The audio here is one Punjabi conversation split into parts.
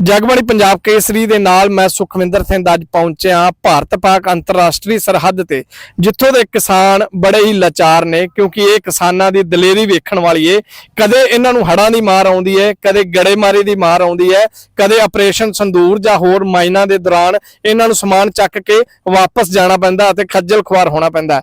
ਜਗਬਾਣੀ ਪੰਜਾਬ ਕੇਸਰੀ ਦੇ ਨਾਲ ਮੈਂ ਸੁਖਵਿੰਦਰ ਸਿੰਘ ਅੱਜ ਪਹੁੰਚਿਆ ਭਾਰਤ ਪਾਕ ਅੰਤਰਰਾਸ਼ਟਰੀ ਸਰਹੱਦ ਤੇ, ਜਿੱਥੋਂ ਦੇ ਕਿਸਾਨ ਬੜੇ ਹੀ ਲਾਚਾਰ ਨੇ, ਕਿਉਂਕਿ ਇਹ ਕਿਸਾਨਾਂ ਦੀ ਦਲੇਰੀ ਵੇਖਣ ਵਾਲੀ ਏ। ਕਦੇ ਇਹਨਾਂ ਨੂੰ ਹੜਾਂ ਦੀ ਮਾਰ ਆਉਂਦੀ ਹੈ ਕਦੇ ਗੜੇਮਾਰੀ ਦੀ ਮਾਰ ਆਉਂਦੀ ਹੈ ਕਦੇ ਆਪਰੇਸ਼ਨ ਸੰਦੂਰ ਜਾਂ ਹੋਰ ਮਾਈਨਾਂ ਦੇ ਦੌਰਾਨ ਇਹਨਾਂ ਨੂੰ ਸਮਾਨ ਚੱਕ ਕੇ ਵਾਪਸ ਜਾਣਾ ਪੈਂਦਾ ਅਤੇ ਖੱਜਲ ਖੁਆਰ ਹੋਣਾ ਪੈਂਦਾ।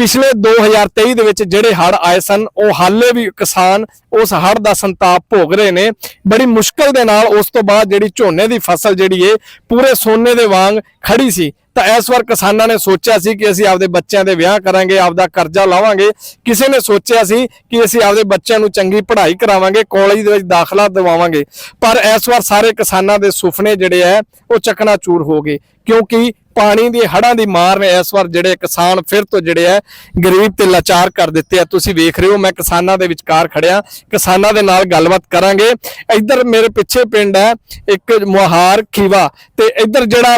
ਪਿਛਲੇ 2023 ਦੇ ਵਿੱਚ ਜਿਹੜੇ ਹੜ੍ਹ ਆਏ ਸਨ, ਉਹ ਹਾਲੇ ਵੀ ਕਿਸਾਨ ਉਸ ਹੜ੍ਹ ਦਾ ਸੰਤਾਪ ਭੋਗ ਰਹੇ ਨੇ। ਬੜੀ ਮੁਸ਼ਕਲ ਦੇ ਨਾਲ ਉਸ ਤੋਂ ਬਾਅਦ ਜਿਹੜੀ ਝੋਨੇ ਦੀ ਫਸਲ ਜਿਹੜੀ ਏ, ਪੂਰੇ ਸੋਨੇ ਦੇ ਵਾਂਗ ਖੜੀ ਸੀ। ਤਾਂ ਇਸ ਵਾਰ ਕਿਸਾਨਾਂ ਨੇ ਸੋਚਿਆ ਸੀ ਕਿ ਅਸੀਂ ਆਪਦੇ ਬੱਚਿਆਂ ਦੇ ਵਿਆਹ ਕਰਾਂਗੇ, ਆਪਦਾ ਕਰਜ਼ਾ ਲਾਵਾਂਗੇ। ਕਿਸੇ ਨੇ ਸੋਚਿਆ ਸੀ ਕਿ ਅਸੀਂ ਆਪਦੇ ਬੱਚਿਆਂ ਨੂੰ ਚੰਗੀ ਪੜ੍ਹਾਈ ਕਰਾਵਾਂਗੇ, ਕਾਲਜ ਦੇ ਵਿੱਚ ਦਾਖਲਾ ਦਿਵਾਵਾਂਗੇ। ਪਰ ਇਸ ਵਾਰ ਸਾਰੇ ਕਿਸਾਨਾਂ ਦੇ ਸੁਪਨੇ ਜਿਹੜੇ ਆ ਉਹ ਚਕਨਾਚੂਰ ਹੋ ਗਏ। ਕਿਉਂਕਿ ਪਾਣੀ ਦੀ ਹੜਾਂ ਦੀ ਮਾਰ ਨੇ ਇਸ ਵਾਰ ਜਿਹੜੇ ਕਿਸਾਨ ਫਿਰ ਤੋਂ ਜਿਹੜੇ ਆ ਗਰੀਬ ਤੇ ਲਾਚਾਰ ਕਰ ਦਿੱਤੇ ਆ। ਤੁਸੀਂ ਵੇਖ ਰਹੇ ਹੋ, ਮੈਂ ਕਿਸਾਨਾਂ ਦੇ ਵਿਚਕਾਰ ਖੜਿਆ। ਕਿਸਾਨਾਂ ਦੇ ਨਾਲ ਗੱਲਬਾਤ ਕਰਾਂਗੇ। ਇੱਧਰ ਮੇਰੇ ਪਿੱਛੇ ਪਿੰਡ ਹੈ, ਇੱਕ ਮੁਹਾਰ ਖੀਵਾ ਤੇ ਇੱਧਰ ਜਿਹੜਾ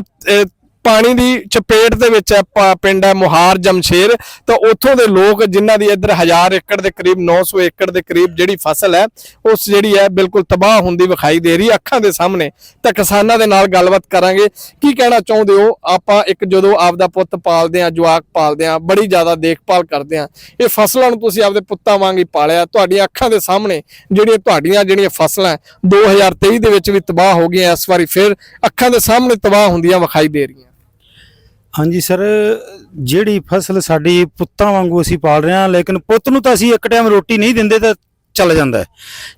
ਪਾਣੀ ਦੀ ਚਪੇਟ ਦੇ ਵਿੱਚ ਹੈ ਪ- ਪਿੰਡ ਹੈ ਮੁਹਾਰ ਜਮਸ਼ੇਰ। ਤਾਂ ਉੱਥੋਂ ਦੇ ਲੋਕ ਜਿਨ੍ਹਾਂ ਦੀ ਇੱਧਰ 1000 ਏਕੜ ਦੇ ਕਰੀਬ 900 ਏਕੜ ਦੇ ਕਰੀਬ ਜਿਹੜੀ ਫਸਲ ਹੈ, ਉਸ ਜਿਹੜੀ ਹੈ ਬਿਲਕੁਲ ਤਬਾਹ ਹੁੰਦੀ ਵਿਖਾਈ ਦੇ ਰਹੀ ਅੱਖਾਂ ਦੇ ਸਾਹਮਣੇ ਤਾਂ ਕਿਸਾਨਾਂ ਦੇ ਨਾਲ ਗੱਲਬਾਤ ਕਰਾਂਗੇ। ਕੀ ਕਹਿਣਾ ਚਾਹੁੰਦੇ ਹੋ? ਆਪਾਂ ਇੱਕ ਜਦੋਂ ਆਪਦਾ ਪੁੱਤ ਪਾਲਦੇ ਆ ਜਵਾਕ ਪਾਲਦੇ ਆ ਬੜੀ ਜ਼ਿਆਦਾ ਦੇਖਭਾਲ ਕਰਦੇ ਆ ਇਹ ਫਸਲਾਂ ਨੂੰ ਤੁਸੀਂ ਆਪਦੇ ਪੁੱਤਾਂ ਵਾਂਗ ਹੀ ਪਾਲਿਆ। ਤੁਹਾਡੀਆਂ ਅੱਖਾਂ ਦੇ ਸਾਹਮਣੇ ਜਿਹੜੀਆਂ ਤੁਹਾਡੀਆਂ ਜਿਹੜੀਆਂ ਫਸਲਾਂ 2023 ਦੇ ਵਿੱਚ ਵੀ ਤਬਾਹ ਹੋ ਗਈਆਂ, ਇਸ ਵਾਰੀ ਫਿਰ ਅੱਖਾਂ ਦੇ ਸਾਹਮਣੇ ਤਬਾਹ ਹੁੰਦੀਆਂ ਵਿਖਾਈ ਦੇ ਰਹੀਆਂ। ਹਾਂਜੀ ਸਰ ਜਿਹੜੀ ਫਸਲ ਸਾਡੀ ਪੁੱਤਾਂ ਵਾਂਗੂ ਅਸੀਂ ਪਾਲ ਰਹੇ ਹਾਂ ਲੇਕਿਨ ਪੁੱਤ ਨੂੰ ਤਾਂ ਅਸੀਂ ਇੱਕ ਟਾਈਮ ਰੋਟੀ ਨਹੀਂ ਦਿੰਦੇ ਤਾਂ ਚੱਲ ਜਾਂਦਾ ਹੈ।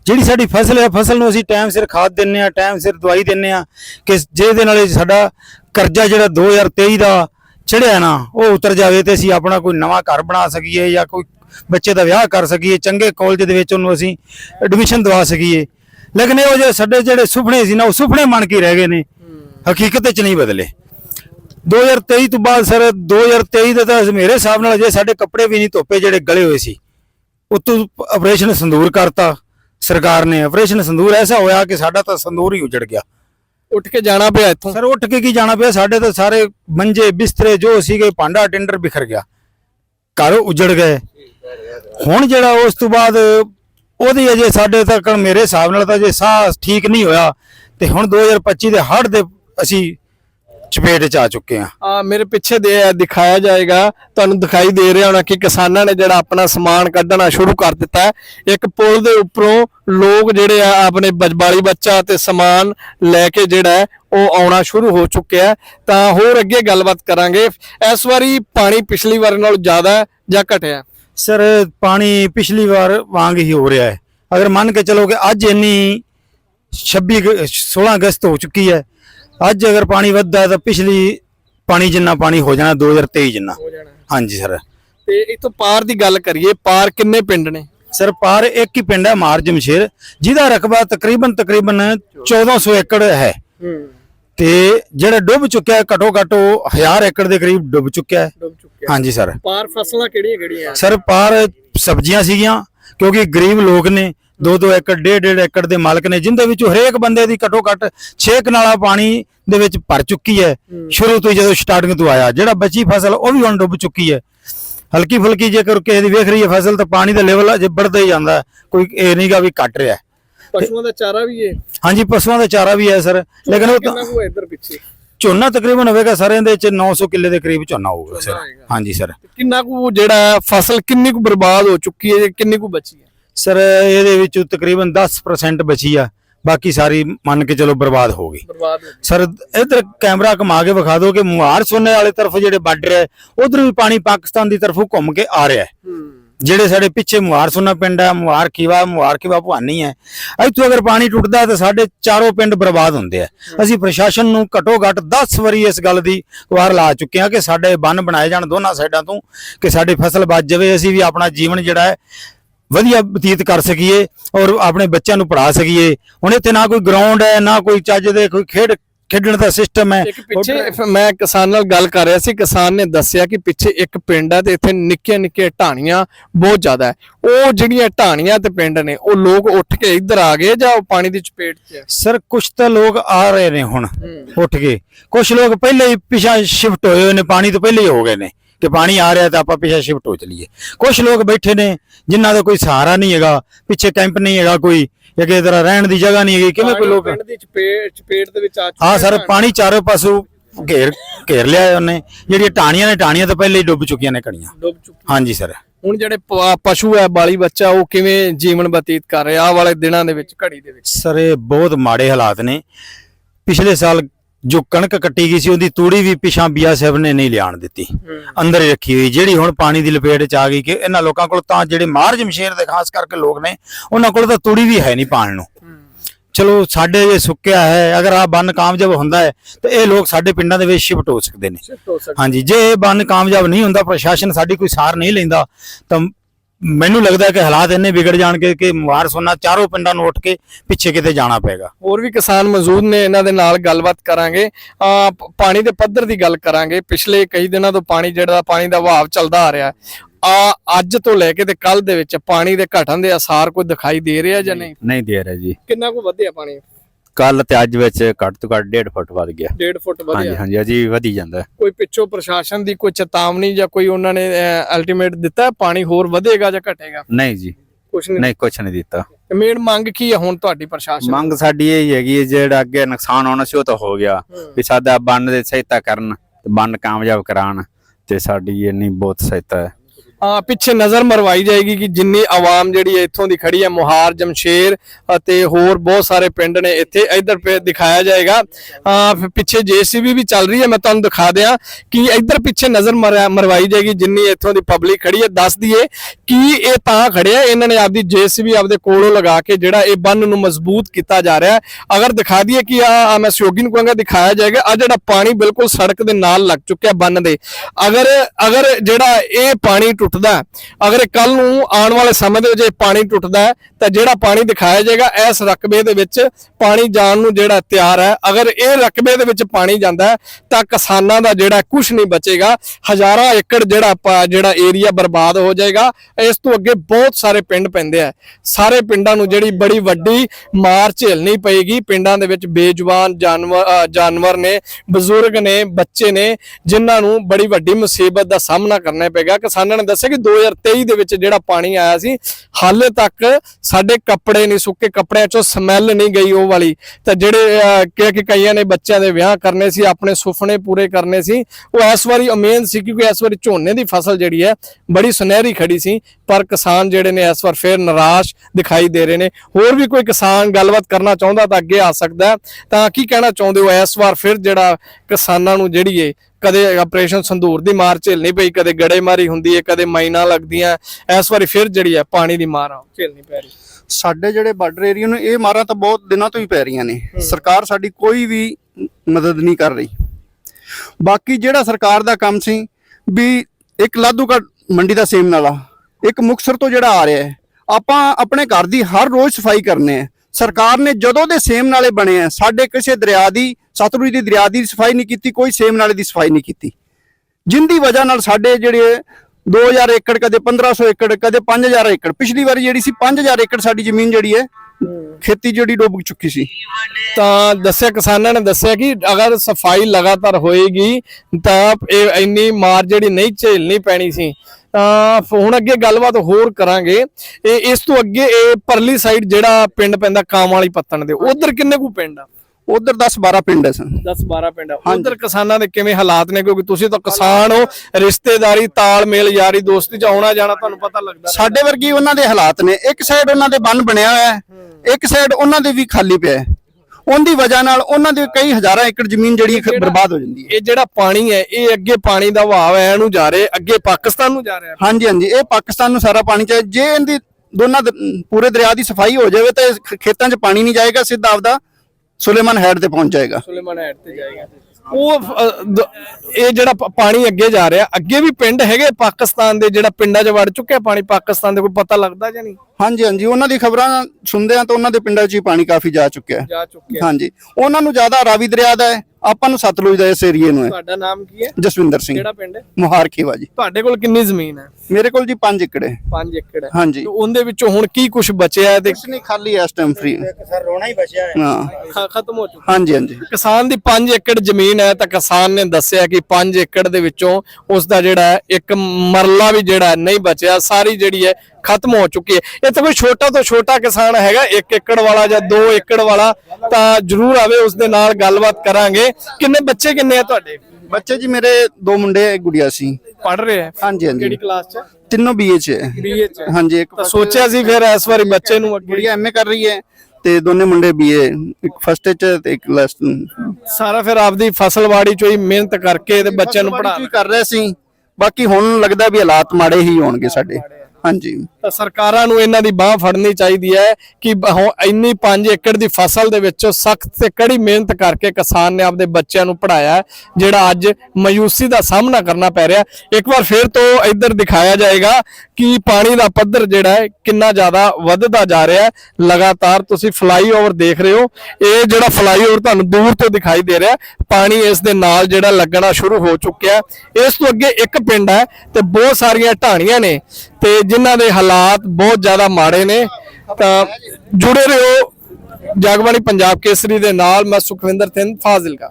ਜਿਹੜੀ ਸਾਡੀ ਫਸਲ ਹੈ ਫਸਲ ਨੂੰ ਅਸੀਂ ਟਾਈਮ ਸਿਰ ਖਾਦ ਦਿੰਨੇ ਆ ਟਾਈਮ ਸਿਰ ਦਵਾਈ ਦਿੰਨੇ ਆ ਕਿ ਜਿਹਦੇ ਨਾਲ ਸਾਡਾ ਕਰਜ਼ਾ ਜਿਹੜਾ 2023 ਦਾ ਚੜਿਆ ਨਾ ਉਹ ਉਤਰ ਜਾਵੇ ਤੇ ਅਸੀਂ ਆਪਣਾ ਕੋਈ ਨਵਾਂ ਘਰ ਬਣਾ ਸਕੀਏ ਜਾਂ ਕੋਈ ਬੱਚੇ ਦਾ ਵਿਆਹ ਕਰ ਸਕੀਏ ਚੰਗੇ ਕਾਲਜ ਦੇ ਵਿੱਚ ਉਹਨੂੰ ਅਸੀਂ ਐਡਮਿਸ਼ਨ ਦਵਾ ਸਕੀਏ। ਲੇਕਿਨ ਇਹ ਜੇ ਸਾਡੇ ਜਿਹੜੇ ਸੁਪਨੇ ਸੀ ਨਾ ਉਹ ਸੁਪਨੇ ਬਣ ਕੇ ਰਹਿ ਗਏ ਨੇ। ਹਕੀਕਤ ਵਿੱਚ ਨਹੀਂ ਬਦਲੇ। 2023 ਤੋਂ ਬਾਅਦ ਸਰ 2023 ਦੇ ਤਾਂ ਮੇਰੇ ਹਿਸਾਬ ਨਾਲ ਜੇ ਸਾਡੇ ਕੱਪੜੇ ਵੀ ਨਹੀਂ ਧੋਪੇ ਜਿਹੜੇ ਗਲੇ ਹੋਏ ਸੀ। ਉਤੋਂ ਆਪਰੇਸ਼ਨ ਸੰਦੂਰ ਕਰਤਾ ਸਰਕਾਰ ਨੇ ਆਪਰੇਸ਼ਨ ਸੰਦੂਰ ਐਸਾ ਹੋਇਆ ਕਿ ਸਾਡਾ ਤਾਂ ਸੰਦੂਰ ਹੀ ਉਜੜ ਗਿਆ। ਉੱਠ ਕੇ ਜਾਣਾ ਪਿਆ ਇੱਥੋਂ? ਸਰ ਉੱਠ ਕੇ ਕੀ ਜਾਣਾ ਪਿਆ? ਸਾਡੇ ਤਾਂ ਸਾਰੇ ਮੰਜੇ ਬਿਸਤਰੇ ਜੋ ਸੀਗੇ ਭਾਂਡਾ ਟੈਂਡਰ ਬਿਖਰ ਗਿਆ। ਘਰ ਉਜੜ ਗਏ। ਹੁਣ ਜਿਹੜਾ ਉਸ ਤੋਂ ਬਾਅਦ ਉਹਦੀ ਅਜੇ ਸਾਡੇ ਤੱਕ ਮੇਰੇ ਹਿਸਾਬ ਨਾਲ ਤਾਂ ਜੇ ਸਾਹ ਠੀਕ ਨਹੀਂ ਹੋਇਆ। ਤੇ ਹੁਣ 2025 ਦੇ ਹੜ੍ਹ ਦੇ ਅਸੀਂ ਚਪੇਟ ਚ ਆ ਚੁੱਕੇ ਹਾਂ ਆ ਮੇਰੇ ਪਿੱਛੇ ਦੇ ਦਿਖਾਇਆ ਜਾਏਗਾ। ਤੁਹਾਨੂੰ ਦਿਖਾਈ ਦੇ ਰਿਹਾ ਹੋਣਾ ਕਿ ਕਿਸਾਨਾਂ ਨੇ ਜਿਹੜਾ ਆਪਣਾ ਸਮਾਨ ਕੱਢਣਾ ਸ਼ੁਰੂ ਕਰ ਦਿੱਤਾ ਹੈ। ਇੱਕ ਪੁਲ ਦੇ ਉੱਪਰੋਂ ਲੋਕ ਜਿਹੜੇ ਆ ਆਪਣੇ ਬਜਬਾਲੀ ਬੱਚਾ ਤੇ ਸਮਾਨ ਲੈ ਕੇ ਜਿਹੜਾ ਉਹ ਆਉਣਾ ਸ਼ੁਰੂ ਹੋ ਚੁੱਕਿਆ। ਤਾਂ ਹੋਰ ਅੱਗੇ ਗੱਲਬਾਤ ਕਰਾਂਗੇ। ਇਸ ਵਾਰੀ ਪਾਣੀ ਪਿਛਲੀ ਵਾਰ ਨਾਲੋਂ ਜ਼ਿਆਦਾ ਜਾਂ ਘਟਿਆ? ਸਰ ਪਾਣੀ ਪਿਛਲੀ ਵਾਰ ਵਾਂਗ ਹੀ ਹੋ ਰਿਹਾ ਹੈ। ਅਗਰ ਮੰਨ ਕੇ ਚਲੋ ਕਿ ਅੱਜ ਇੰਨੀ 26 ਅਗ- 16 ਅਗਸਤ ਹੋ ਚੁੱਕੀ ਹੈ ਅੱਜ ਅਗਰ ਪਾਣੀ ਵੱਧਦਾ ਹੈ ਤਾਂ ਪਿਛਲੀ ਪਾਣੀ ਜਿੰਨਾ ਪਾਣੀ ਹੋ ਜਾਣਾ 2023 ਜਿੰਨਾ। ਹਾਂਜੀ ਸਰ। ਤੇ ਇਤੋਂ ਪਾਰ ਦੀ ਗੱਲ ਕਰੀਏ ਪਾਰ ਕਿੰਨੇ ਪਿੰਡ ਨੇ? ਸਰ ਪਾਰ ਇੱਕ ਹੀ ਪਿੰਡ ਹੈ ਮਾਰ ਜਮਸ਼ੇਰ ਜਿਹਦਾ ਰਕਬਾ ਤਕਰੀਬਨ ਤਕਰੀਬਨ 1400 ਏਕੜ ਹੈ। ਤੇ ਜਿਹੜਾ ਡੁੱਬ ਚੁੱਕਿਆ ਹੈ ਘਟੋ ਘਟੋ 1000 ਏਕੜ ਦੇ ਕਰੀਬ ਡੁੱਬ ਚੁੱਕਿਆ ਹੈ। ਹਾਂਜੀ ਸਰ। ਪਾਰ ਫਸਲਾਂ ਕਿਹੜੀਆਂ ਕਿਹੜੀਆਂ ਸਰ ਪਾਰ ਸਬਜ਼ੀਆਂ ਸੀਗੀਆਂ ਕਿਉਂਕਿ ਗਰੀਬ ਲੋਕ ਨੇ 2-2 ਏਕੜ 1.5 ਏਕੜ ਦੇ ਮਾਲਕ ਨੇ ਜਿੰਦੇ ਵਿੱਚੋਂ ਹਰੇਕ ਬੰਦੇ ਦੀ ਘਟੋ ਘੱਟ 6 ਕਨਾਲਾ ਪਾਣੀ ਦੇ ਵਿੱਚ ਭਰ ਚੁੱਕੀ ਹੈ। ਸ਼ੁਰੂ ਤੋਂ ਜਦੋਂ ਸਟਾਰਟਿੰਗ ਤੋਂ ਆਇਆ ਜਿਹੜਾ ਬਚੀ ਫਸਲ ਉਹ ਵੀ ਹੁਣ ਡੁੱਬ ਚੁੱਕੀ ਹੈ। ਹਲਕੀ ਫੁਲਕੀ ਜੇਕਰ ਕਿਸੇ ਦੀ ਵੇਖ ਰਹੀ ਹੈ ਫਸਲ ਤਾਂ ਪਾਣੀ ਦਾ ਲੈਵਲ ਅਜੇ ਵੱਧਦਾ ਹੀ ਜਾਂਦਾ। ਕੋਈ ਇਹ ਨਹੀਂਗਾ ਵੀ ਘਟ ਰਿਹਾ। ਪਸ਼ੂਆਂ ਦਾ ਚਾਰਾ ਵੀ ਹੈ ਹਾਂਜੀ ਪਸ਼ੂਆਂ ਦਾ ਚਾਰਾ ਵੀ ਹੈ ਸਰ। ਲੇਕਿਨ ਉਹ ਕਿੰਨਾ ਕੁ ਹੈ ਇੱਧਰ ਪਿੱਛੇ? ਝੋਨਾ ਤਕਰੀਬਨ ਹੋਵੇਗਾ ਸਾਰਿਆਂ ਦੇ ਚ 900 ਕਿੱਲੇ ਦੇ ਕਰੀਬ ਝੋਨਾ ਹੋਊਗਾ ਸਰ। ਹਾਂਜੀ ਸਰ। ਕਿੰਨਾ ਕੁ ਜਿਹੜਾ ਫਸਲ ਕਿੰਨੀ ਕੁ ਬਰਬਾਦ ਹੋ ਚੁੱਕੀ ਹੈ ਕਿੰਨੀ ਕੁ ਬਚੀ ਹੈ? ਸਰ ਇਹਦੇ ਵਿੱਚ ਤਕਰੀਬਨ 10% ਬਚੀ ਆ। ਬਾਕੀ ਸਾਰੀ ਮੰਨ ਕੇ ਚਲੋ ਬਰਬਾਦ ਹੋ ਗਈ। ਬਰਬਾਦ ਹੋ ਸਰ ਇਧਰ ਕੈਮਰਾ ਘੁਮਾ ਕੇ ਵਿਖਾ ਦਿਓ ਕਿ ਮੁਹਾਰ ਸੋਨੇ ਵਾਲੇ ਤਰਫ ਜਿਹੜੇ ਬਾਰਡਰ ਹੈ ਉਧਰ ਵੀ ਪਾਣੀ ਪਾਕਿਸਤਾਨ ਦੀ ਤਰਫੋਂ ਘੁੰਮ ਕੇ ਆ ਰਿਹਾ ਹੈ। ਹੂੰ। ਜਿਹੜੇ ਸਾਡੇ ਪਿੱਛੇ ਮੁਹਾਰ ਸੋਨਾ ਪਿੰਡ ਹੈ ਮੁਹਾਰ ਖੀਵਾ ਮੁਹਾਰ ਖੀਵਾ ਭਵਾਨੀ ਹੈ ਇੱਥੋਂ ਅਗਰ ਪਾਣੀ ਟੁੱਟਦਾ ਹੈ ਤਾਂ ਸਾਡੇ ਚਾਰੋਂ ਪਿੰਡ ਬਰਬਾਦ ਹੁੰਦੇ ਆ। ਅਸੀਂ ਪ੍ਰਸ਼ਾਸਨ ਨੂੰ ਘਟੋ ਘੱਟ 10 ਵਾਰੀ ਇਸ ਗੱਲ ਦੀ ਵਾਰ ਲਾ ਚੁੱਕੇ ਹਾਂ ਕਿ ਸਾਡੇ ਬੰਨ ਬਣਾਏ ਜਾਣ ਦੋਨਾਂ ਸਾਈਡਾਂ ਤੋਂ ਕਿ ਸਾਡੀ ਫਸਲ ਬਚ ਜਾਵੇ ਅਸੀਂ ਵੀ ਆਪਣਾ ਜੀਵਨ ਜਿਹੜਾ ਹੈ ਵਧੀਆ ਬਤੀਤ ਕਰ ਸਕੀਏ ਔਰ ਆਪਣੇ ਬੱਚਿਆਂ ਨੂੰ ਪੜ੍ਹਾ ਸਕੀਏ। ਹੁਣ ਇੱਥੇ ਨਾ ਕੋਈ ਗਰਾਊਂਡ ਹੈ ਨਾ ਕੋਈ ਚੱਜ ਦੇ ਕੋਈ ਖੇਡ ਖੇਡਣ ਦਾ ਸਿਸਟਮ ਹੈ। ਇੱਕ ਪਿੱਛੇ ਮੈਂ ਕਿਸਾਨ ਨਾਲ ਗੱਲ ਕਰ ਰਿਹਾ ਸੀ। ਕਿਸਾਨ ਨੇ ਦੱਸਿਆ ਕਿ ਪਿੱਛੇ ਇੱਕ ਪਿੰਡ ਹੈ ਤੇ ਇੱਥੇ ਨਿੱਕੀਆਂ ਨਿੱਕੀਆਂ ਢਾਣੀਆਂ ਬਹੁਤ ਜ਼ਿਆਦਾ ਹੈ। ਉਹ ਜਿਹੜੀਆਂ ਢਾਣੀਆਂ ਤੇ ਪਿੰਡ ਨੇ ਉਹ ਲੋਕ ਉੱਠ ਕੇ ਇੱਧਰ ਆ ਗਏ ਜਾਂ ਉਹ ਪਾਣੀ ਦੀ ਚਪੇਟ 'ਚ ਸਰ ਕੁਝ ਤਾਂ ਲੋਕ ਆ ਰਹੇ ਨੇ ਹੁਣ ਉੱਠ ਕੇ। ਕੁਝ ਲੋਕ ਪਹਿਲੇ ਹੀ ਪਿਛਾ ਸ਼ਿਫਟ ਹੋਏ ਹੋਏ ਨੇ ਪਾਣੀ ਤੋਂ ਪਹਿਲੇ ਹੀ ਹੋ ਗਏ ਨੇ। ਕਿ ਪਾਣੀ ਆ ਰਿਹਾ ਤਾਂ ਆਪਾਂ ਪਿਛਾ ਸ਼ਿਫਟ ਹੋ ਚਲੀਏ। ਕੁਝ ਲੋਕ ਬੈਠੇ ਨੇ ਜਿਨ੍ਹਾਂ ਦਾ ਕੋਈ ਸਹਾਰਾ ਨਹੀਂ ਹੈਗਾ ਪਿੱਛੇ ਕੈਂਪ ਨਹੀਂ ਹੈਗਾ ਕੋਈ ਕਿਸੇ ਤਰ੍ਹਾਂ ਰਹਿਣ ਦੀ ਜਗ੍ਹਾ ਨਹੀਂ ਹੈਗੀ ਕਿਵੇਂ ਕੋਈ ਲੋਕ ਪਿੰਡ ਦੀ ਚਪੇਟ ਚਪੇਟ ਦੇ ਵਿੱਚ ਆ ਚੁੱਕੇ ਹਾਂ ਸਰ। ਪਾਣੀ ਚਾਰੋਂ ਪਾਸੋਂ ਘੇਰ ਘੇਰ ਲਿਆ ਹੈ ਉਹਨੇ। ਜਿਹੜੀਆਂ ਟਾਣੀਆਂ ਨੇ ਟਾਣੀਆਂ ਤਾਂ ਪਹਿਲੇ ਹੀ ਡੁੱਬ ਚੁੱਕੀਆਂ ਨੇ ਕਣੀਆਂ। ਡੁੱਬ ਚੁੱਕੇ ਹਾਂਜੀ ਸਰ। ਹੁਣ ਜਿਹੜੇ ਪਸ਼ੂ ਹੈ ਬਾਲੀ ਬੱਚਾ ਉਹ ਕਿਵੇਂ ਜੀਵਨ ਬਤੀਤ ਕਰ ਰਿਹਾ? ਆਹ ਵਾਲੇ ਦਿਨਾਂ ਦੇ ਵਿੱਚ ਘੜੀ ਦੇ ਵਿੱਚ। ਸਰ ਇਹ ਬਹੁਤ ਮਾੜੇ ਹਾਲਾਤ ਨੇ। ਪਿਛਲੇ ਸਾਲ ਜੋ ਕਣਕ ਕੱਟੀ ਗਈ ਸੀ ਉਹਦੀ ਤੂੜੀ ਵੀ ਪਿਛਾਂ ਬੀਆ ਸਾਹਿਬ ਨੇ ਨਹੀਂ ਲਿਆਣ ਦਿੱਤੀ। ਅੰਦਰ ਹੀ ਰੱਖੀ ਹੋਈ ਜਿਹੜੀ ਹੁਣ ਪਾਣੀ ਦੀ ਲਪੇਟ ਚ ਆ ਗਈ ਕਿ ਇਹਨਾਂ ਲੋਕਾਂ ਕੋਲ ਤਾਂ ਜਿਹੜੇ ਮਾਰ ਜਮਸ਼ੇਰ ਦੇ ਖਾਸ ਕਰਕੇ ਲੋਕ ਨੇ ਉਹਨਾਂ ਕੋਲ ਤਾਂ ਤੂੜੀ ਵੀ ਹੈ ਨਹੀਂ ਪਾਣ ਨੂੰ। ਚਲੋ ਸਾਡੇ ਜੇ ਸੁੱਕਿਆ ਹੈ ਅਗਰ ਆ ਬੰਨ ਕਾਮਯਾਬ ਹੁੰਦਾ ਹੈ ਤਾਂ ਇਹ ਲੋਕ ਸਾਡੇ ਪਿੰਡਾਂ ਦੇ ਵਿੱਚ ਸ਼ਿਫਟ ਹੋ ਸਕਦੇ ਨੇ। ਹਾਂਜੀ ਜੇ ਇਹ ਬੰਨ ਕਾਮਯਾਬ ਨਹੀਂ ਹੁੰਦਾ ਪ੍ਰਸ਼ਾਸਨ ਸਾਡੀ ਕੋਈ ਸਾਰ ਨਹੀਂ ਲੈਂਦਾ ਤਾਂ ਮੈਨੂੰ ਲੱਗਦਾ ਕਿ ਹਾਲਾਤ ਇੰਨੇ ਵਿਗੜ ਜਾਣਗੇ ਕਿ ਮੁਹਾਰ ਸੋਨਾ ਚਾਰੋਂ ਪਿੰਡਾਂ ਨੂੰ ਉੱਠ ਕੇ ਪਿੱਛੇ ਕਿਤੇ ਜਾਣਾ ਪਏਗਾ। ਹੋਰ ਵੀ ਕਿਸਾਨ ਮੌਜੂਦ ਨੇ ਇਹਨਾਂ ਦੇ ਨਾਲ ਗੱਲਬਾਤ ਕਰਾਂਗੇ। ਆ ਪਾਣੀ ਦੇ ਪੱਧਰ ਦੀ ਗੱਲ ਕਰਾਂਗੇ। ਪਿਛਲੇ ਕਈ ਦਿਨਾਂ ਤੋਂ ਪਾਣੀ ਜਿਹੜਾ ਪਾਣੀ ਦਾ ਵਹਾਅ ਚੱਲਦਾ ਆ ਰਿਹਾ। ਆ ਅੱਜ ਤੋਂ ਲੈ ਕੇ ਤੇ ਕੱਲ ਦੇ ਵਿੱਚ ਪਾਣੀ ਦੇ ਘਟਣ ਦੇ ਅਸਾਰ ਕੋਈ ਦਿਖਾਈ ਦੇ ਰਿਹਾ ਜਾਂ ਨਹੀਂ? ਨਹੀਂ ਦੇ ਰਿਹਾ ਜੀ। ਕਿੰਨਾ ਕੁ ਵਧਿਆ ਪਾਣੀ? ਕੱਲ ਤੇ ਅੱਜ ਵਿੱਚ ਘੱਟ ਤੋਂ ਘੱਟ 1.5 ਫੁੱਟ ਵੱਧ ਗਿਆ। 1.5 ਫੁੱਟ ਹਾਂਜੀ ਵਧਿਆ। ਹਾਂਜੀ ਅਜੀ ਵਧੀ ਜਾਂਦਾ। ਹੈ। ਕੋਈ ਪਿੱਛੋਂ ਪ੍ਰਸ਼ਾਸਨ ਦੀ ਕੋਈ ਚੇਤਾਵਨੀ ਜਾਂ ਕੋਈ ਉਹਨਾਂ ਨੇ ਅਲਟੀਮੇਟ ਦਿੱਤਾ ਹੈ, ਪਾਣੀ ਹੋਰ ਵਧੇਗਾ ਜਾਂ ਘਟੇਗਾ? ਨਹੀਂ ਜੀ। ਕੁਛ ਨਹੀਂ। ਨਹੀਂ ਕੁਛ ਨਹੀਂ ਦਿੱਤਾ। ਮੇਨ ਮੰਗ ਕੀ ਹੈ ਹੁਣ ਤੁਹਾਡੀ ਪ੍ਰਸ਼ਾਸਨ? ਮੰਗ ਸਾਡੀ ਇਹ ਹੈਗੀ ਹੈ ਜਿਹੜਾ ਅੱਗੇ ਨੁਕਸਾਨ ਹੋਣਾ ਸੀ ਉਹ ਤਾਂ ਹੋ ਗਿਆ। ਵੀ ਸਾਡਾ ਬੰਨ ਦੇ ਸਹਾਇਤਾ ਕਰਨ ਤੇ ਬੰਨ ਕਾਮਯਾਬ ਕਰਾਉਣ ਤੇ ਸਾਡੀ ਇੰਨੀ ਬਹੁਤ ਸਹਾਇਤਾ ਹੈ। ਪਿੱਛੇ ਨਜ਼ਰ ਮਰਵਾਈ ਜਾਏਗੀ ਕਿ ਜਿੰਨੀ ਆਵਾਮ ਜਿਹੜੀ ਹੈ ਇੱਥੋਂ ਦੀ ਖੜੀ ਹੈ, ਮੁਹਾਰ, ਜਮਸ਼ੇਰ ਅਤੇ ਹੋਰ ਬਹੁਤ ਸਾਰੇ ਪਿੰਡ ਨੇ ਇੱਥੇ ਇਧਰ ਪੇ ਦਿਖਾਇਆ ਜਾਏਗਾ। ਆ ਪਿੱਛੇ ਜੀਸੀਬੀ ਵੀ ਚੱਲ ਰਹੀ ਹੈ, ਮੈਂ ਤੁਹਾਨੂੰ ਦਿਖਾ ਦਿਆਂ ਕਿ ਇੱਧਰ ਪਿੱਛੇ ਨਜ਼ਰ ਮਰਵਾਈ ਜਾਏਗੀ ਜਿੰਨੀ ਇੱਥੋਂ ਦੀ ਪਬਲਿਕ ਖੜੀ ਹੈ। ਦੱਸ ਦਈਏ ਕਿ ਇਹ ਤਾਂ ਖੜਿਆ ਇਹਨਾਂ ਨੇ ਆਪਦੀ ਜੀਸੀਬੀ ਆਪਦੇ ਕੋਲੋਂ ਲਗਾ ਕੇ ਜਿਹੜਾ ਇਹ ਬੰਨ ਨੂੰ ਮਜ਼ਬੂਤ ਕੀਤਾ ਜਾ ਰਿਹਾ ਹੈ। ਅਗਰ ਦਿਖਾ ਦਈਏ ਕਿ ਆ ਮੈਂ ਸਹਿਯੋਗੀ ਨੂੰ ਕਹਾਂਗਾ, ਦਿਖਾਇਆ ਜਾਏਗਾ, ਆ ਜਿਹੜਾ ਪਾਣੀ ਬਿਲਕੁਲ ਸੜਕ ਦੇ ਨਾਲ ਲੱਗ ਚੁੱਕਿਆ ਬੰਨ ਦੇ। ਅਗਰ ਅਗਰ ਜਿਹੜਾ ਇਹ ਪਾਣੀ ਟੁੱਟ ਟੁੱਟਦਾ ਅਗਰ ਕੱਲ ਨੂੰ ਆਉਣ ਵਾਲੇ ਸਮੇਂ ਦੇ ਵਿੱਚ ਇਹ ਪਾਣੀ ਟੁੱਟਦਾ ਤਾਂ ਜਿਹੜਾ ਪਾਣੀ ਦਿਖਾਇਆ ਜਾਏਗਾ, ਇਸ ਰਕਬੇ ਦੇ ਵਿੱਚ ਪਾਣੀ ਜਾਣ ਨੂੰ ਜਿਹੜਾ ਤਿਆਰ ਹੈ। ਅਗਰ ਇਹ ਰਕਬੇ ਦੇ ਵਿੱਚ ਪਾਣੀ ਜਾਂਦਾ ਤਾਂ ਕਿਸਾਨਾਂ ਦਾ ਜਿਹੜਾ ਕੁਝ ਨਹੀਂ ਬਚੇਗਾ। ਹਜ਼ਾਰਾਂ ਏਕੜ ਜਿਹੜਾ ਜਿਹੜਾ ਏਰੀਆ ਬਰਬਾਦ ਹੋ ਜਾਏਗਾ। ਇਸ ਤੋਂ ਅੱਗੇ ਬਹੁਤ ਸਾਰੇ ਪਿੰਡ ਪੈਂਦੇ ਆ। ਸਾਰੇ ਪਿੰਡਾਂ ਨੂੰ ਜਿਹੜੀ ਬੜੀ ਵੱਡੀ ਮਾਰ ਝੇਲਣੀ ਪਏਗੀ। ਪਿੰਡਾਂ ਦੇ ਵਿੱਚ ਬੇਜਵਾਨ ਜਾਨਵਰ ਜਾਨਵਰ ਨੇ, ਬਜ਼ੁਰਗ ਨੇ, ਬੱਚੇ ਨੇ, ਜਿਨ੍ਹਾਂ ਨੂੰ ਬੜੀ ਵੱਡੀ ਮੁਸੀਬਤ ਦਾ ਸਾਹਮਣਾ ਕਰਨਾ ਪਏਗਾ। ਕਿਸਾਨਾਂ ਨੇ ਦੱਸਿਆ ਕਿ 2023 ਦੇ ਵਿੱਚ ਜਿਹੜਾ ਪਾਣੀ ਆਇਆ ਸੀ, ਹਾਲੇ ਤੱਕ ਸਾਡੇ ਕੱਪੜੇ ਨਹੀਂ ਸੁੱਕੇ, ਕੱਪੜਿਆਂ ਚੋਂ ਸਮੈਲ ਨਹੀਂ ਗਈ ਉਹ ਵਾਲੀ। ਤਾਂ ਜਿਹੜੇ ਕਿ ਕਈਆਂ ਨੇ ਬੱਚਿਆਂ ਦੇ ਵਿਆਹ ਕਰਨੇ ਸੀ, ਆਪਣੇ ਸੁਪਨੇ ਪੂਰੇ ਕਰਨੇ ਸੀ, ਉਹ ਇਸ ਵਾਰੀ ਉਮੀਦ ਸੀ ਕਿਉਂਕਿ ਇਸ ਵਾਰੀ ਝੋਨੇ ਦੀ ਫਸਲ ਜਿਹੜੀ ਹੈ, ਬੜੀ ਸੁਨਹਿਰੀ ਖੜੀ ਸੀ, ਪਰ ਕਿਸਾਨ ਜਿਹੜੇ ਨੇ ਇਸ ਵਾਰ ਫੇਰ ਨਿਰਾਸ਼ ਦਿਖਾਈ ਦੇ ਰਹੇ ਨੇ। ਹੋਰ ਵੀ ਕੋਈ ਕਿਸਾਨ ਗੱਲਬਾਤ ਕਰਨਾ ਚਾਹੁੰਦਾ ਤਾਂ ਅੱਗੇ ਆ ਸਕਦਾ ਤਾਂ ਕੀ ਕਹਿਣਾ ਚਾਹੁੰਦੇ ਹੋ ਇਸ ਵਾਰ ਫਿਰ ਜਿਹੜਾ ਕਿਸਾਨਾਂ ਨੂੰ ਜਿਹੜੀ ਏ ਕਦੇ ਆਪਰੇਸ਼ਨ ਸੰਧੂਰ ਦੀ ਮਾਰ ਝੇਲਣੀ ਪਈ ਕਦੇ ਗੜੇਮਾਰੀ ਹੁੰਦੀ ਹੈ ਕਦੇ ਮਾਈਨਾਂ ਲੱਗਦੀਆਂ ਇਸ ਵਾਰੀ ਫਿਰ ਜਿਹੜੀ ਹੈ ਪਾਣੀ ਦੀ ਮਾਰ ਝੇਲਣੀ ਪੈ ਰਹੀ। ਸਾਡੇ ਜਿਹੜੇ ਬਾਰਡਰ ਏਰੀਆ ਨੂੰ ਇਹ ਮਾਰਾਂ ਤਾਂ ਬਹੁਤ ਦਿਨਾਂ ਤੋਂ ਹੀ ਪੈ ਰਹੀਆਂ ਨੇ। ਸਰਕਾਰ ਸਾਡੀ ਕੋਈ ਵੀ ਮਦਦ ਨਹੀਂ ਕਰ ਰਹੀ। ਬਾਕੀ ਜਿਹੜਾ ਸਰਕਾਰ ਦਾ ਕੰਮ ਸੀ ਵੀ ਇੱਕ ਲਾਧੂਕਾ ਮੰਡੀ ਦਾ ਸੇਮ ਨਾਲਾ ਇੱਕ ਮੁਕਸਰ ਤੋਂ ਜਿਹੜਾ ਆ ਰਿਹਾ ਹੈ ਆਪਾਂ ਆਪਣੇ ਘਰ ਦੀ ਹਰ ਰੋਜ਼ ਸਫ਼ਾਈ ਕਰਨੇ ਆ ਸਰਕਾਰ ਨੇ ਜਦੋਂ ਦੇ ਸੇਮ ਨਾਲੇ ਬਣੇ ਆ, ਸਾਡੇ ਕਿਸੇ ਦਰਿਆ ਦੀ, ਸਤਲੁਜ ਦੀ ਦਰਿਆ ਦੀ ਸਫ਼ਾਈ ਨਹੀਂ ਕੀਤੀ, ਕੋਈ ਸੇਮ ਨਾਲੇ ਦੀ ਸਫ਼ਾਈ ਨਹੀਂ ਕੀਤੀ। ਜਿੰਦੀ ਵਜ੍ਹਾ ਨਾਲ ਸਾਡੇ ਜਿਹੜੇ 2000 ਏਕੜ, ਕਦੇ 1500 ਏਕੜ, ਕਦੇ 5000 ਏਕੜ, ਪਿਛਲੀ ਵਾਰੀ ਜਿਹੜੀ ਸੀ 5000 ਏਕੜ ਸਾਡੀ ਜ਼ਮੀਨ ਜਿਹੜੀ ਹੈ, ਖੇਤੀ ਜਿਹੜੀ ਡੁੱਬ ਚੁੱਕੀ ਸੀ। ਤਾਂ ਦੱਸਿਆ, ਕਿਸਾਨਾਂ ਨੇ ਦੱਸਿਆ ਕਿ ਅਗਰ ਸਫ਼ਾਈ ਲਗਾਤਾਰ ਹੋਏਗੀ, ਤਾਂ ਇਹ ਇੰਨੀ ਮਾਰ ਜਿਹੜੀ ਨਹੀਂ ਝੇਲਣੀ ਪੈਣੀ ਸੀ। ਤਾਂ ਹੁਣ ਅੱਗੇ ਗੱਲਬਾਤ ਹੋਰ ਕਰਾਂਗੇ। ਇਹ ਇਸ ਤੋਂ ਅੱਗੇ ਇਹ ਪਰਲੀ ਸਾਈਡ ਜਿਹੜਾ ਪਿੰਡ ਪੈਂਦਾ ਕਾਮ ਵਾਲੀ ਪੱਤਣ ਦੇ ਉਧਰ ਕਿੰਨੇ ਕੁ ਪਿੰਡ ਆ? ਉਧਰ 10 12 ਪਿੰਡ ਹੈ ਸਨ 10 12 ਪਿੰਡ ਆ। ਉਧਰ ਕਿਸਾਨਾਂ ਦੇ ਕਿਵੇਂ ਹਾਲਾਤ ਨੇ? ਕਿਉਂਕਿ ਤੁਸੀਂ ਤਾਂ ਕਿਸਾਨ ਹੋ ਰਿਸ਼ਤੇਦਾਰੀ ਤਾਲਮੇਲ ਯਾਰੀ ਦੋਸਤੀ ਚ ਆਉਣਾ ਜਾਣਾ ਤੁਹਾਨੂੰ ਪਤਾ ਲੱਗਦਾ ਸਾਡੇ ਵਰਗੀ ਉਹਨਾਂ ਦੇ ਹਾਲਾਤ ਨੇ। ਇੱਕ ਸਾਈਡ ਉਹਨਾਂ ਦੇ ਬੰਨ ਬਣਿਆ ਹੋਇਆ ਹੈ ਇੱਕ ਸਾਈਡ ਉਹਨਾਂ ਦੇ ਵੀ ਖਾਲੀ ਪਿਆ ਹੈ। ਉਹਦੀ ਵਜ੍ਹਾ ਨਾਲ ਉਹਨਾਂ ਦੇ ਕਈ ਹਜ਼ਾਰਾਂ ਏਕੜ ਜ਼ਮੀਨ ਜਿਹੜੀ ਬਰਬਾਦ ਹੋ ਜਾਂਦੀ ਹੈ। ਇਹ ਜਿਹੜਾ ਪਾਣੀ ਹੈ ਇਹ ਅੱਗੇ ਪਾਣੀ ਦਾ ਵਹਾਅ ਹੈ ਇਹਨੂੰ ਜਾ ਰਿਹਾ ਅੱਗੇ ਪਾਕਿਸਤਾਨ ਨੂੰ ਜਾ ਰਿਹਾ। ਹਾਂਜੀ ਹਾਂਜੀ ਇਹ ਪਾਕਿਸਤਾਨ ਨੂੰ ਸਾਰਾ ਪਾਣੀ ਚਾਹੀਦਾ ਜੇ ਇਹਦੀ ਦੋਨਾਂ ਪੂਰੇ ਦਰਿਆ ਦੀ ਸਫ਼ਾਈ ਹੋ ਜਾਵੇ ਤਾਂ ਖੇਤਾਂ 'ਚ ਪਾਣੀ ਨਹੀਂ ਜਾਏਗਾ ਸਿੱਧਾ ਆਪਦਾ ਸੁਲੇਮਾਨ ਹੈਡ ਤੇ ਪਹੁੰਚ ਜਾਏਗਾ। ਸੁਲੇਮਾਨ ਹੈਡ ਤੇ ਜਾਏਗਾ। ਉਹ ਇਹ ਜਿਹੜਾ ਪਾਣੀ ਅੱਗੇ ਜਾ ਰਿਹਾ ਅੱਗੇ ਵੀ ਪਿੰਡ ਹੈਗੇ ਪਾਕਿਸਤਾਨ ਦੇ ਜਿਹੜਾ ਪਿੰਡਾਂ 'ਚ ਵੜ ਚੁੱਕਿਆ ਪਾਣੀ ਪਾਕਿਸਤਾਨ ਦੇ ਕੋਈ ਪਤਾ ਲੱਗਦਾ ਜਾਂ ਨਹੀਂ? ਹਾਂਜੀ ਹਾਂਜੀ। ਉਹਨਾਂ ਦੀ ਖਬਰਾਂ ਸੁਣਦੇ ਆ ਤਾਂ ਉਹਨਾਂ ਦੇ ਪਿੰਡਾਂ 'ਚ ਹੀ ਪਾਣੀ ਕਾਫੀ ਜਾ ਚੁੱਕਿਆ ਹੈ। ਜਾ ਚੁੱਕਿਆ ਹਾਂਜੀ। ਉਹਨਾਂ ਨੂੰ ਜ਼ਿਆਦਾ ਰਾਵੀ ਦਰਿਆ ਦਾ ਹੈ। ਆਪਾਂ ਨੂੰ ਸਤਲੁਜ ਦਾ ਇਸ ਏਰੀਏ ਨੂੰ ਹੈ। ਤੁਹਾਡਾ ਨਾਮ ਕੀ ਹੈ? ਜਸਵਿੰਦਰ ਸਿੰਘ। ਕਿਹੜਾ ਪਿੰਡ ਹੈ? ਮੁਹਾਰ ਖੇਵਾ ਜੀ। ਤੁਹਾਡੇ ਕੋਲ ਕਿੰਨੀ ਜ਼ਮੀਨ ਹੈ? ਮੇਰੇ ਕੋਲ ਜੀ 5 ਏਕੜ ਹੈ। 5 ਏਕੜ ਹੈ। ਹਾਂਜੀ। ਤੇ ਉਹਦੇ ਵਿੱਚੋਂ ਹੁਣ ਕੀ ਕੁਝ ਬਚਿਆ ਹੈ ਤੇ ਕੁਛ ਨਹੀਂ ਖਾਲੀ ਇਸ ਟਾਈਮ ਫ੍ਰੀ ਸਰ ਰੋਣਾ ਹੀ ਬਚਿਆ ਹੈ ਹਾਂ। ਖ- ਖਤਮ ਹੋ ਚੁੱਕਾ ਹਾਂਜੀ ਹਾਂਜੀ। ਕਿਸਾਨ ਦੀ 5 ਏਕੜ ਜ਼ਮੀਨ ਹੈ ਤਾਂ ਕਿਸਾਨ ਨੇ ਦੱਸਿਆ ਕਿ 5 ਏਕੜ ਦੇ ਵਿੱਚੋਂ ਉਸ ਦਾ ਜਿਹੜਾ ਹੈ ਇੱਕ ਮਰਲਾ ਵੀ ਜਿਹੜਾ ਹੈ ਨਹੀਂ ਬਚਿਆ। ਸਾਰੀ ਜਿਹੜੀ ਹੈ ਖਤਮ ਹੋ ਚੁੱਕੀ ਹੈ। ਤਾਂ ਕੋਈ ਛੋਟਾ ਤੋਂ ਛੋਟਾ ਕਿਸਾਨ ਹੈਗਾ 1 ਏਕੜ ਵਾਲਾ ਜਾਂ 2 ਏਕੜ ਵਾਲਾ ਤਾਂ ਜ਼ਰੂਰ ਆਵੇ ਉਸ ਦੇ ਨਾਲ ਗੱਲਬਾਤ ਕਰਾਂਗੇ। ਕਿੰਨੇ ਬੱਚੇ ਕਿੰਨੇ ਆ ਤੁਹਾਡੇ? ਬੱਚੇ ਜੀ ਮੇਰੇ ਦੋ ਮੁੰਡੇ ਇੱਕ ਗੁੜੀਆ ਸੀ। ਪੜ ਰਹੇ ਆ? ਹਾਂਜੀ ਹਾਂਜੀ। ਕਿਹੜੀ ਕਲਾਸ ਚ? ਤਿੰਨੋਂ ਬੀਏ ਚ। ਬੀਏ ਚ। ਹਾਂਜੀ ਇੱਕ ਤਾਂ ਸੋਚਿਆ ਸੀ ਫਿਰ ਇਸ ਵਾਰੀ ਬੱਚੇ ਨੂੰ ਗੁੜੀਆ ਐਮਏ ਕਰ ਰਹੀ ਹੈ ਤੇ ਦੋਨੇ ਮੁੰਡੇ ਬੀਏ ਇੱਕ ਫਸਟ ਚ ਤੇ ਇੱਕ ਲਾਸਟ ਸਾਰਾ ਫਿਰ ਆਪਦੀ ਫਸਲਵਾੜੀ ਚੋਂ ਹੀ ਮਿਹਨਤ ਕਰਕੇ ਤੇ ਬੱਚਿਆਂ ਨੂੰ ਪੜਾ ਕਰ ਰਹੇ ਸੀ। ਬਾਕੀ ਹੁਣ ਲੱਗਦਾ ਵੀ ਹਾਲਾਤ ਮਾੜੇ ਹੀ ਹੋਣਗੇ ਸਾਡੇ। ਹਾਂਜੀ। ਤਾਂ ਸਰਕਾਰਾਂ ਨੂੰ ਇਹਨਾਂ ਦੀ ਬਾਹ ਫੜਨੀ ਚਾਹੀਦੀ ਹੈ ਕਿ ਬ- ਇੰਨੀ 5 ਏਕੜ ਦੀ ਫਸਲ ਦੇ ਵਿੱਚੋਂ ਸਖਤ ਤੇ ਕੜੀ ਮਿਹਨਤ ਕਰਕੇ ਕਿਸਾਨ ਨੇ ਆਪਦੇ ਬੱਚਿਆਂ ਨੂੰ ਪੜਾਇਆ ਜਿਹੜਾ ਅੱਜ ਮਾਯੂਸੀ ਦਾ ਸਾਹਮਣਾ ਕਰਨਾ ਪੈ ਰਿਹਾ ਇੱਕ ਵਾਰ ਫਿਰ ਤੋਂ ਇੱਧਰ ਦਿਖਾਇਆ ਜਾਏਗਾ ਕਿ ਪਾਣੀ ਦਾ ਪੱਧਰ ਜਿਹੜਾ ਹੈ ਕਿੰਨਾ ਜ਼ਿਆਦਾ ਵੱਧਦਾ ਜਾ ਰਿਹਾ ਹੈ। ਲਗਾਤਾਰ ਤੁਸੀਂ ਫਲਾਈਓਵਰ ਦੇਖ ਰਹੇ ਹੋ। ਇਹ ਜਿਹੜਾ ਫਲਾਈਓਵਰ ਤੁਹਾਨੂੰ ਦੂਰ ਤੋਂ ਦਿਖਾਈ ਦੇ ਰਿਹਾ ਪਾਣੀ ਇਸ ਦੇ ਨਾਲ ਜਿਹੜਾ ਲੱਗਣਾ ਸ਼ੁਰੂ ਹੋ ਚੁੱਕਿਆ ਇਸ ਤੋਂ ਅੱਗੇ ਇੱਕ ਪਿੰਡ ਹੈ ਤੇ ਬਹੁਤ ਸਾਰੀਆਂ ਢਾਣੀਆਂ ਨੇ। ਤੇ ਜਿਨ੍ਹਾਂ ਦੇ ਹਾਲਾਤ ਬਹੁਤ ਜ਼ਿਆਦਾ ਮਾੜੇ ਨੇ, ਤਾਂ ਜੁੜੇ ਰਹੋ ਜਗਬਾਣੀ ਪੰਜਾਬ ਕੇਸਰੀ ਦੇ ਨਾਲ, ਮੈਂ ਸੁਖਵਿੰਦਰ ਸਿੰਘ ਫਾਜ਼ਿਲਕਾ।